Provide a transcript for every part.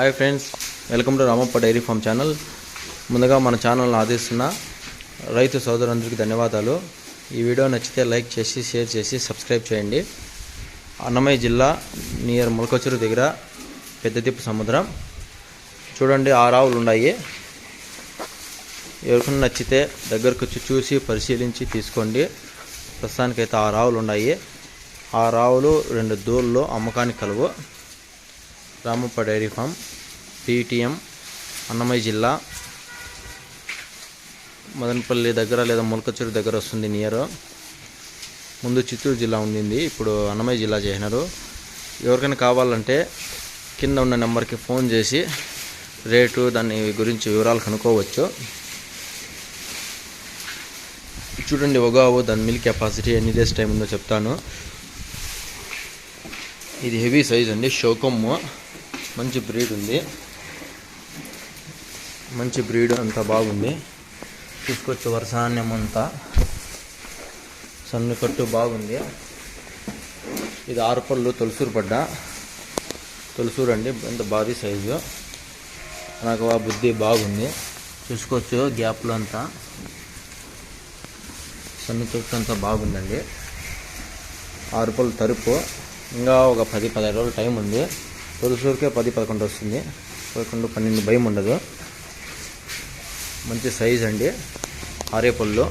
Hi friends welcome to Ramappa dairy farm channel. ముందుగా మన ఛానల్ని ఆదరిస్తున్న రైతు సోదరులందరికీ ధన్యవాదాలు. ఈ వీడియో నచ్చితే లైక్ చేసి షేర్ చేసి సబ్స్క్రైబ్ చేయండి. అన్నమయ్య జిల్లా నియర్ మొలకొచ్చూరు దగ్గర పెద్దతిప్పు సముద్రం. చూడండి ఆరు ఆవులు ఉన్నాయి. ఎవరికైనా నచ్చితే దగ్గరకు వచ్చి చూసి పరిశీలించి తీసుకోండి. ప్రస్తుతానికైతే ఆరు ఆవులు ఉన్నాయి. ఆరు ఆవులు రెండు దూళ్ళు అమ్మకానికి కలువు. Ramappa dairy farm PTM Annamayya జిల్లా మదనపల్లి దగ్గర లేదా ములకచూరు దగ్గర వస్తుంది నియర్. ముందు చిత్తూరు జిల్లా ఉండింది. ఇప్పుడు అన్నమయ్య జిల్లా చేసినారు. ఎవరికైనా కావాలంటే కింద ఉన్న నెంబర్కి ఫోన్ చేసి రేటు దాని గురించి వివరాలు కనుక్కోవచ్చు. చూడండి ఒగావు దాని మిల్క్ కెపాసిటీ ఎన్ని డేస్ టైం ఉందో చెప్తాను. ఇది హెవీ సైజ్ అండి షోకమ్ము. మంచి బ్రీడ్ ఉంది. మంచి బ్రీడ్ అంతా బాగుంది. తీసుకొచ్చి వరసాన్యం అంతా సన్ను కట్టు బాగుంది. ఇది ఆరు పళ్ళు తొలసూరు పడ్డ. తొలసూరు అండి ఎంత భారీ సైజు నాకు ఆ బుద్ధి బాగుంది. చూసుకోవచ్చు గ్యాప్లో అంతా. సన్ను తొట్టు అంతా బాగుందండి. ఆరు పళ్ళు తరుపు. ఇంకా ఒక పది పదిహేను రోజులు టైం ఉంది. తొలి ఫ్లోర్కే పది పదకొండు వస్తుంది పదకొండు పన్నెండు భయం ఉండదు మంచి సైజ్ అండి ఆరే పళ్ళు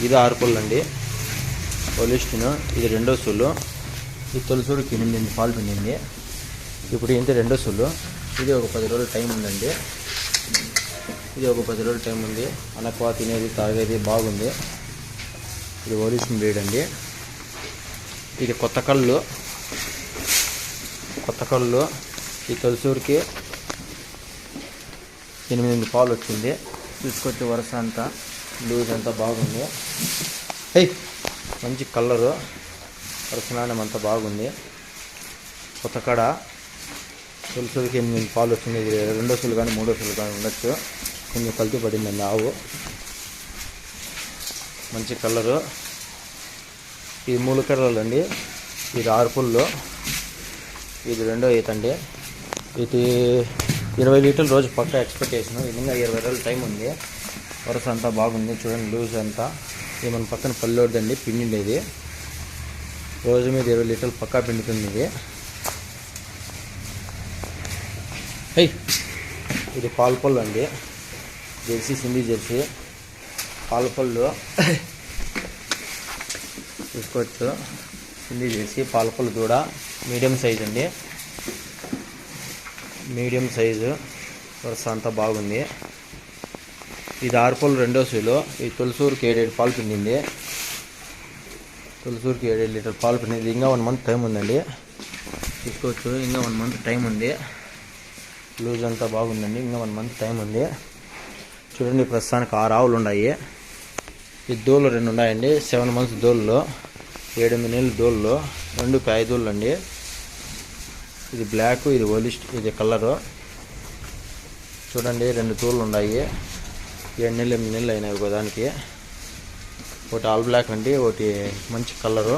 ఇది ఆరు పళ్ళు అండి పొలిస్టిన్ ఇది రెండో సూలు ఇది తొలసూరుకి ఎనిమిది పాలు పిండింది ఇప్పుడు ఇంత రెండో సూలు ఇది ఒక పది రోజులు టైం ఉందండి ఇది ఒక పది రోజులు టైం ఉంది అనక్వా తినేది తాగేది బాగుంది ఇది ఓరిజిన్ బ్రీడ్ అండి ఇది కొత్త కళ్ళు కొత్త కళ్ళు ఈ తొలిసూరికి ఎనిమిది పాలు వచ్చింది. తీసుకొచ్చి వరుస అంతా లూజ్ అంతా బాగుంది. హై మంచి కలరు. వరుసనాణం అంతా బాగుంది. కొత్త కడ. తొలిసూరికి ఎనిమిది పాలు వచ్చింది. ఇది రెండో సులు కానీ మూడో సులు కానీ ఉండొచ్చు. కొంచెం కల్తీ పడిందండి ఆవు. మంచి కలరు. ఇది మూడు కలర్లు అండి ఇది ఆరు పుల్లు. ఇది రెండో ఈత అండి. ఇది ఇరవై లీటర్లు రోజు పక్క ఎక్స్పెక్టేషన్ ఇది ఇంకా ఇరవై రోజులు టైం ఉంది. వరుస అంతా బాగుంది. చూడండి లూజ్ అంతా. ఇది మన పక్కన పల్లెడిదండి పిండి రోజు మీద ఇరవై లీటర్లు పక్కా పిండుతుంది ఇది. హై! ఇది పాలపళ్ళు అండి. Jersey Sindhi jersey. పాలపళ్ళు చూసుకోవచ్చు సింధీ జెర్సీ పాలపళ్ళు కూడా. మీడియం సైజ్ అండి. Medium size. వరుస అంతా బాగుంది. ఇది ఆరుపళ్ళు రెండో సూలు. ఇది తులసూరుకి ఏడేడు పాలు పిండింది. తులసూరుకి ఏడేడు లీటర్ పాలు పిండింది. ఇంకా వన్ మంత్ టైం ఉందండి. తీసుకోవచ్చు. ఇంకా వన్ మంత్ టైం ఉంది. లూజ్ అంతా బాగుందండి. ఇంకా వన్ మంత్ టైం ఉంది. చూడండి ప్రస్తుతానికి ఆరు ఆవులు ఉన్నాయి. ఈ దోళ్ళు రెండు ఉన్నాయండి. సెవెన్ మంత్స్ దోళ్ళు. ఏడెనిమిది నెలలు దోళ్ళు. రెండు ఐదోళ్ళు అండి. ఇది బ్లాక్ ఇది ఒలిస్ట్ ఇది కలరు. చూడండి రెండు తూళ్ళు ఉన్నాయి. ఏడు నెలలు ఎనిమిది నెలలు అయినాయి ఒక దానికి ఒకటి ఆల్ బ్లాక్ అండి ఒకటి మంచి కలరు.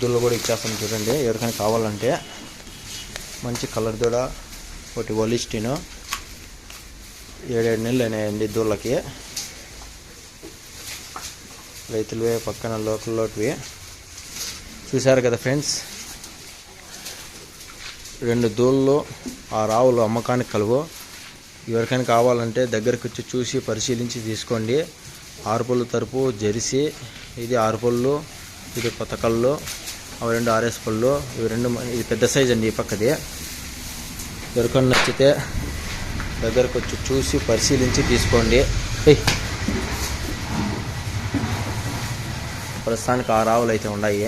దుళ్ళు కూడా ఇచ్చేస్తాను చూడండి ఎవరికైనా కావాలంటే. మంచి కలర్ దూడ ఒకటి ఒలిస్టిన్ ఏడేడు నెలలు అయినాయండి దూళ్ళకి. రైతులవే పక్కన లోకల్లోటివి. చూశారు కదా ఫ్రెండ్స్? రెండు దూళ్ళు ఆ రావులు అమ్మకానికి కలువు. ఎవరికైనా కావాలంటే దగ్గరికి వచ్చి చూసి పరిశీలించి తీసుకోండి. ఆరుపళ్ళు తరపు జెర్సీ ఇది ఆరుపళ్ళు ఇది కొత్త కళ్ళు అవి రెండు ఆర్ఎస్ పళ్ళు ఇవి రెండు ఇది పెద్ద సైజ్ అండి ఈ పక్కది. ఎవరికైనా నచ్చితే దగ్గరకు వచ్చి చూసి పరిశీలించి తీసుకోండి. ప్రస్తుతానికి ఆ రావులు అయితే ఉన్నాయి.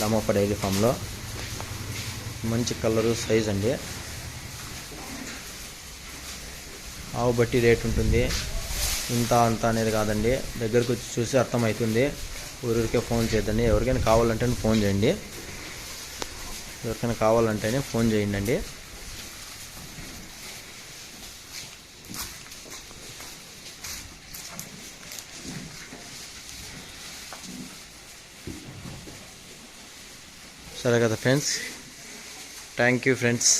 రామప్ప డైరీ ఫామ్లో. మంచి కలరు సైజ్ అండి. ఆవు బట్టి రేట్ ఉంటుంది. ఇంత అంత అనేది కాదండి. దగ్గరకు వచ్చి చూసి అర్థమవుతుంది. ఊరికే ఫోన్ చేద్దండి ఎవరికైనా కావాలంటే ఫోన్ చేయండి. ఎవరికైనా కావాలంటేనే ఫోన్ చేయండి సరే కదా ఫ్రెండ్స్. Thank you friends.